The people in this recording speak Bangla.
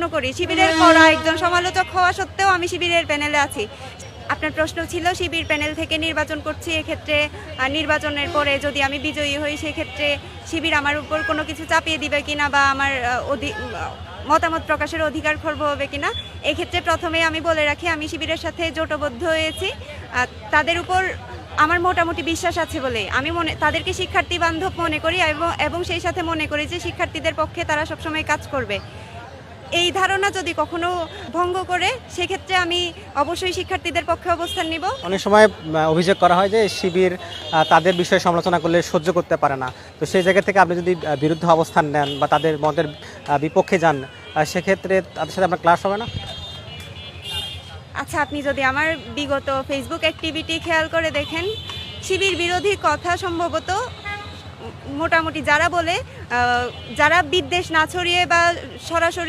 মনে করি। শিবিরের করা একজন সমালোচক হওয়া সত্ত্বেও আমি শিবিরের প্যানেলে আছি। আপনার প্রশ্ন ছিল শিবির প্যানেল থেকে নির্বাচন করছি এক্ষেত্রে নির্বাচনের পরে যদি আমি বিজয়ী হই সেক্ষেত্রে শিবির আমার উপর কোনো কিছু চাপিয়ে দিবে কিনা বা আমার মতামত প্রকাশের অধিকার খর্ব হবে কিনা এক্ষেত্রে প্রথমে আমি বলে রাখি আমি শিবিরের সাথে জোটবদ্ধ হয়েছি। তাদের উপর আমার মোটামুটি বিশ্বাস আছে বলে আমি মনে তাদেরকে শিক্ষার্থী বান্ধব মনে করি এবং এবং সেই সাথে মনে করি যে শিক্ষার্থীদের পক্ষে তারা সবসময় কাজ করবে। এই ধারণা যদি কখনো ভঙ্গ করে সেক্ষেত্রে আমি অবশ্যই শিক্ষার্থীদের পক্ষে অবস্থান নিব। অনেক সময় অভিযোগ করা হয় যে শিবির তাদের বিষয়ে সমালোচনা করলে সহ্য করতে পারে না। তো সেই জায়গা থেকে আপনি যদি বিরুদ্ধে অবস্থান নেন বা তাদের মতের বিপক্ষে যান সেক্ষেত্রে তাদের সাথে আপনার ক্লাস হবে না? আচ্ছা আপনি যদি আমার বিগত ফেসবুক অ্যাক্টিভিটি খেয়াল করে দেখেন শিবির বিরোধী কথা সম্ভবত মোটামুটি যারা বলে যারা বিদ্বেষ না ছড়িয়ে বা সরাসরি